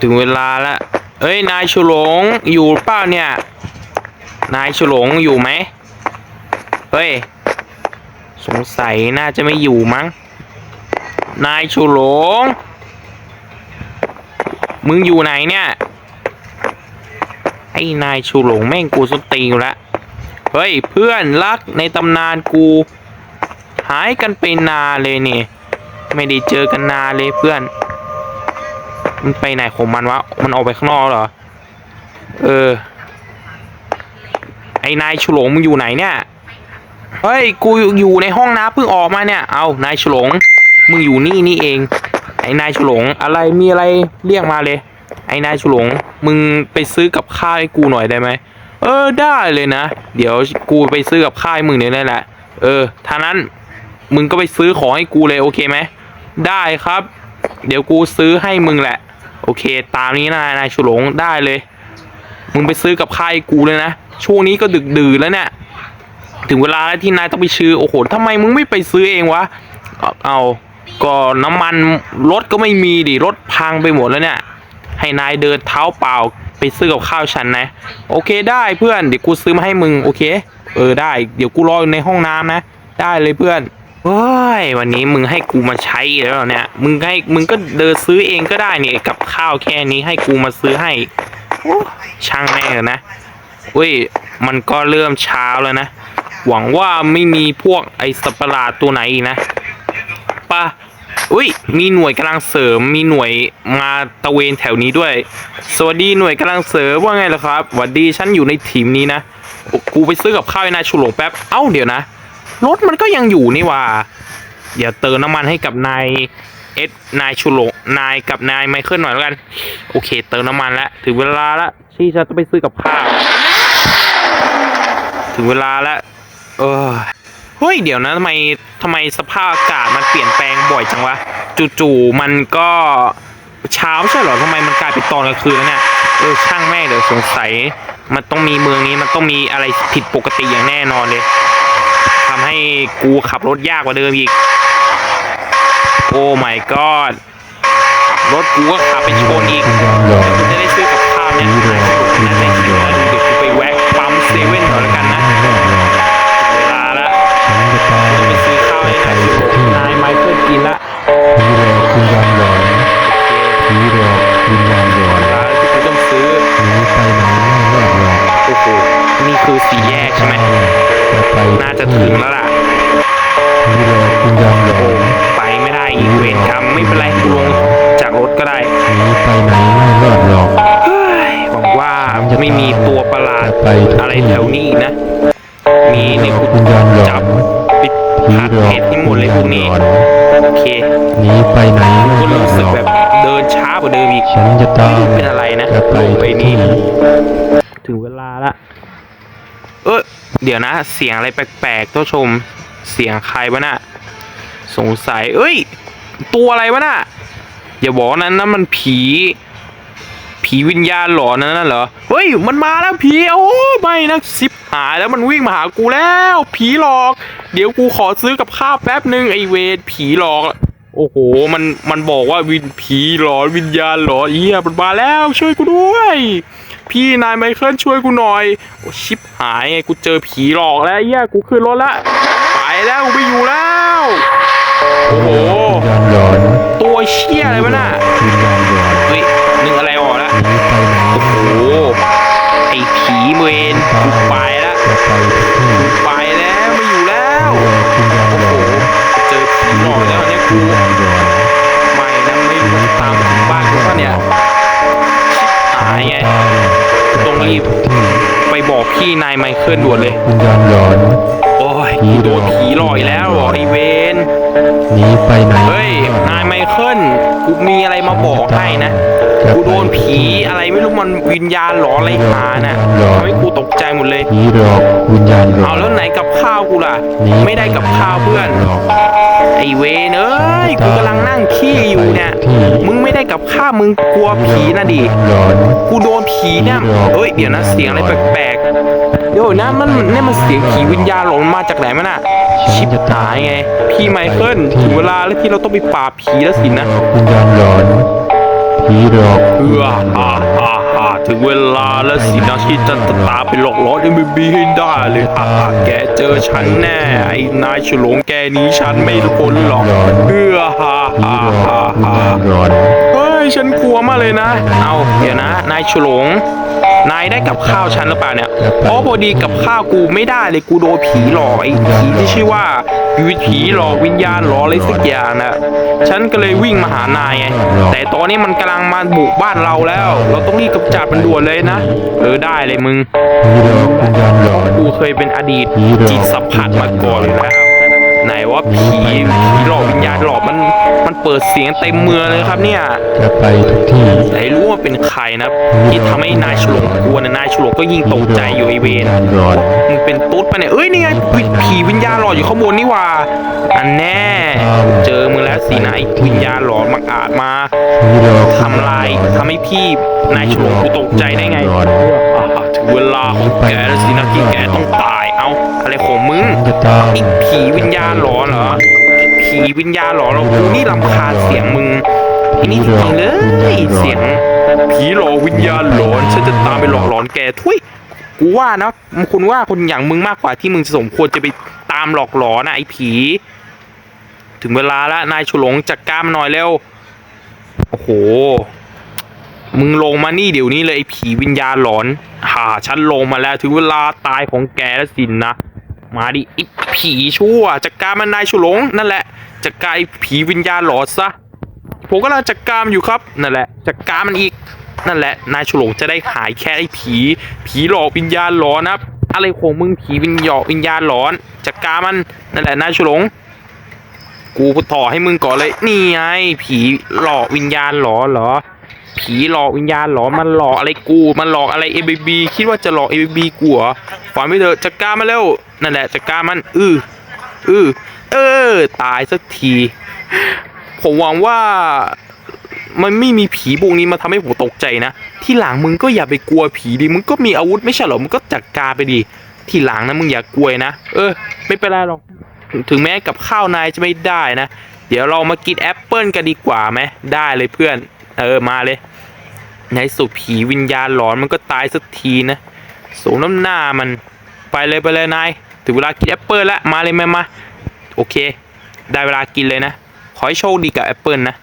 ถึงเวลาล้วเอ้ย นายฉลงอยู่เปล่าเนี่ย นายฉลงอยู่ไหมเฮ้ย สงสัยน่าจะไม่อยู่มั้ง นายฉลง มึงอยู่ไหนเนี่ย ไอ้นายฉลงแม่งกูสตีนอยู่ล้วเฮ้ย เพื่อนรักในตำนานกู หายกันไปนานเลยนี่ไม่ได้เจอกันนานเลยเพื่อน มันไปไหนของมันวะ มันออกไปข้างนอกเหรอ เออ ไอ้นายฉลงมึงอยู่ไหนเนี่ย เฮ้ย กูอยู่ในห้องน้ำเพิ่งออกมาเนี่ย เอานายฉลง มึงอยู่นี่นี่เอง ไอ้นายฉลง อะไร มีอะไรเรียกมาเลย ไอ้นายฉลง มึงไปซื้อกับข้าวให้กูหน่อยได้ไหม เออ ได้เลยนะ เดี๋ยวกูไปซื้อกับข้าวให้มึงเนี่ยนั่นแหละ เออท่านั้นมึงก็ไปซื้อของให้กูเลยโอเคไหม ได้ครับ เดี๋ยวกูซื้อให้มึงแหละ โอเค ตามนี้นะนายฉลงได้เลย มึงไปซื้อกับข้าวให้กูเลยนะ ช่วงนี้ก็ดึกดื่นแล้วเนี่ย ถึงเวลาแล้วที่นายต้องไปซื้อ โอ้โหทำไมมึงไม่ไปซื้อเองวะเอาเอาก็น้ำมันรถก็ไม่มีดิ รถพังไปหมดแล้วเนี่ย ให้นายเดินเท้าเปล่าไปซื้อกับข้าวฉันนะ โอเคได้เพื่อน เดี๋ยวกูซื้อมาให้มึง โอเค เออได้ เดี๋ยวกูรออยู่ในห้องน้ำนะ ได้เลยเพื่อน เฮ้ยวันนี้มึงให้กูมาใช้แล้วเนี่ย มึงให้มึงก็เดินซื้อเองก็ได้นี่กับข้าวแค่นี้ให้กูมาซื้อให้ช่างแม่งเถอะนะอุ้ยมันก็เริ่มเช้าแล้วนะ หวังว่าไม่มีพวกไอ้สัปหลาดตัวไหนอีกนะปะอุ้ยมีหน่วยกำลังเสริมมีหน่วยมาตะเวนแถวนี้ด้วย สวัสดีหน่วยกำลังเสริมว่าไงล่ะครับสวัสดีฉันอยู่ในทีมนี้นะกูไปซื้อกับข้าวให้นายชุหลงแป๊บเอ้าเดี๋ยวนะ รถมันก็ยังอยู่นี่ว่าเดี๋ยวเติมน้ำมันให้กับนายเอสนายชุหลนายกับนายไมเคิลหน่อยแล้วกัน โอเค เติมน้ำมันแล้วถึงเวลาแล้วที่จะต้องไปซื้อกับข้าวถึงเวลาแล้วเออเฮ้ยเดี๋ยวนะทำไมทำไมสภาพอากาศมันเปลี่ยนแปลงบ่อยจังวะจู่ๆมันก็เช้าใช่หรอทำไมมันกลายเป็นตอนกลางคืนแล้วเนี่ยเออช่างแม่เดี๋ยวสงสัย มันต้องมีเมืองนี้มันต้องมีอะไรผิดปกติอย่างแน่นอนเลยำให้กูขับรถยากกว่าเดิมอีก โอ้ my god รถกูก็ขับไปชนอีกเดี๋ยวกูจะได้ซื้อกับข้าวเนี่ยหายไปหมดนั่นเลยเดี๋ยวกูไปแวะปั๊มเซเว่น แถวนี้อีกนะ มีนี่กูวิญญาณหลอจับนปิดผีผักหลอกเห็ดที่หมดเลยพวกนี้วิญญาณหลอนโอเคหนีไปไหนไม่ก็รอรู้ดสึหกรอกแบบเดินช้ากว่าเดิมอีกฉันจะตามเป็นอะไรนะจะไปลงไปทุกนี่ที่ถึงเวลาละเออเดี๋ยวนะ เสียงอะไรแปลกๆท่านผู้ชม เสียงใครวะน่ะสงสัย เอ้ย ตัวอะไรวะน่ะอย่าบอกนะนั่นมันผี ผีวิญญาณหลอนนั่นนะเหรอ เฮ้ย มันมาแล้วผีโอ้ไม่นะซิบหายแล้วมันวิ่งมาหากูแล้ว ผีหลอก เดี๋ยวกูขอซื้อกับข้าวแป๊บหนึ่งไอเวรผีหลอก โอ้โห มันมันบอกว่าวินผีหลอนวิญญาณหลอนเฮียมันมาแล้วช่วยกูด้วย พี่นายไมเคิลช่วยกูหน่อย โอ้ชิบหายไงกูเจอผีหลอกแล้วเฮียกูขึ้นรถละไปแล้วกูไม่อยู่แล้วโอ้โหวิญญาณหลอนตัวเชี่ยอะไรวะน่ะวิญญาณหลอนเฮ้ยนึกอะ ไรออกแล้วหนีไปไหนโอ้โหไอ้ผีเวนกูไปแล้วจะไปทุกที่ไปแล้วไม่อยู่แล้วผีหลอกวิญญาณโอ้หลโหอนเจอผีหลอกแล้วเนี่ยกูวิญญาณหลอนไม่นะไม่รู้ตามถึงบ้านกูปะเนี่ยหายไงต้องรีบไปบอกพี่นายไมเคิลด่วนเลยวิญญาณหลอนโอ้ ยกูโดนผีหลอกอีกแล้วเหรอไอเวนหนีไปไหนเฮ้ยนายไมเคิลกูมีอะไรมาบอกให้นะกูโดนผีอะไรไม่รู้มันวิญญาณหลอนอะไรหาน่ะทำให้กูตกใจหมดเลยผีหลอกวิญญาณหลอนเอาแล้วไหนกับข้าวกูล่ะหนีไม่ได้กับข้าวเพื่อนหลอกไอเวนเอ้ยกูกำลังนั่งขี้อยู่เนี่ยมึงไม่ได้กับข้าวมึงกลัวผีนะดิหลอนกูโดนผีเนี่ยเอ้ยเดี๋ยวนะเสียงอะไรแปลกๆ เดี๋ยวนะมันนี่มันเสียงผีวิญญาณหลงมาจากไหนมันอะชิบหายไง พี่ไมเคิลถึงเวลาแล้วที่เราต้องไปปราบผีแล้วสินะวิญญาณหลอนโผีหลอกเพื่อฮ่าฮ่าฮ่าถึงเวลาแล้วสินะที่จะตาไปหลอกล้อเอ็มบีให้ได้เลยฮ่าฮ่าแกเจอฉันแน่ ไอ้นายฉลงแกหนี้ฉันไม่พ้นหรอกเพื่อฮ่าผีฮ่าหลอกฮ่าวิญฮ่าญาณหลอนเฮ้ยฉันกลัวมากเลยนะ เอาเดี๋ยวนะ นายฉลง นายได้กับข้าวฉันหรือเปล่าเนี่ยเพราะพอดีกับข้าวกูไม่ได้เลยกูโดนผีหลอกไอ้ผีที่ชื่อว่าวิผีหลอกวิญญาณหลอกอะไรสักอย่างนะฉันก็เลยวิ่งมาหานายไงแต่ตอนนี้มันกำลังมาบุกบ้านเราแล้ว เราต้องรีบกำจัดมันด่วนเลยนะเออได้เลยมึงกูเคยเป็นอดีตจิตสัมผัสมาก่อนแล้วไหนว่าผีผีหลอกวิญญาณหลอกมัน เปิดเสียงเต็มเมืองเลยครับเนี่ยจะไปทุกที่แต่รู้ว่าเป็นใครนะที่ทำให้นายฉลงกลัวนะนายฉลงก็ยิ่งตกใจอยู่ไอเวนวิญญาณหลอนมึงเป็นตุ๊ดปะเนี่ยเอ้ยนี่ไงวิผีวิญญาณหลอนอยู่ข้างบนนี่หว่าอันแน่เจอมึงแล้วสินะไอ้วิญญาณหลอนมักอาจมาผีหลอกทำลายทำให้พี่นายฉลงกูตกใจได้ไงหลอนอ่าถึงเวลาของแกแล้วสินะที่แกต้องตายเอาอะไรของมึงจะตามไอ้ผีวิญญาณหลอนเหรอ ผีวิญญาณหลอเรากูนี่ลำคาญเสียงมึงไอ้นี่จริงๆเลยเสียง ผีหลอกวิญญาณหลอนฉันจะตามไปหลอกหลอนแกทุยกูว่านะคุณว่าคนอย่างมึงมากกว่าที่มึงสมควรจะไปตามหลอกหลอนนะไอ้ผี ถึงเวลาแล้วนายฉลงจัดกามหน่อยเร็วโอ้โห มึงลงมานี่เดี๋ยวนี้เลยไอ้ผีวิญญาณหลอนฮ่าฉันลงมาแล้วถึงเวลาตายของแกแล้วสินนะ มาดิไอ้ผีชั่วจัดการมันนายฉลงนั่นแหละจัดการไอ้ผีวิญญาณหลอนซะผมกำลังจัดการอยู่ครับนั่นแหละจัดการมันอีกนั่นแหละนายฉลงจะได้หายแค่ไอ้ผี ผีหลอกวิญญาณหลอนนะครับอะไรของมึงผีวิญญาณวิญญาณหลอนจัดการมันนั่นแหละนายฉลง กูต่อให้มึงก่อนเลยนี่ไงผีหลอกวิญญาณหลอนเหรอ ผีหลอกวิญญาณหลอนมันหลอกอะไรกูมันหลอกอะไรเอบีบีคิดว่าจะหลอกเอบีบีกูเหรอฝันไม่เถอะจัดการมันเร็วนั่นแหละจัดการมันอืออือเออ ตายสักที ผมหวังว่ามันไม่มีผีพวกนี้มาทำให้ผมตกใจนะ ที่หลังมึงก็อย่าไปกลัวผีดิ มึงก็มีอาวุธไม่ใช่หรอ มึงก็จัดการไปดิ ที่หลังนะมึงอย่ากลัวนะ เออ ไม่เป็นไรหรอก ถึงแม้กับข้าวนายจะไม่ได้นะ เดี๋ยวเรามากินแอปเปิลกันดีกว่าไหม ได้เลยเพื่อน เออมาเลย ในสุดผีวิญญาณหลอนมันก็ตายสักทีนะสูงน้ำหน้ามันไปเลยไปเลยนายถึงเวลากินแอปเปิลแล้วมาเลยมามาโอเค ได้เวลากินเลยนะ ขอให้โชคดีกับแอปเปิลนะ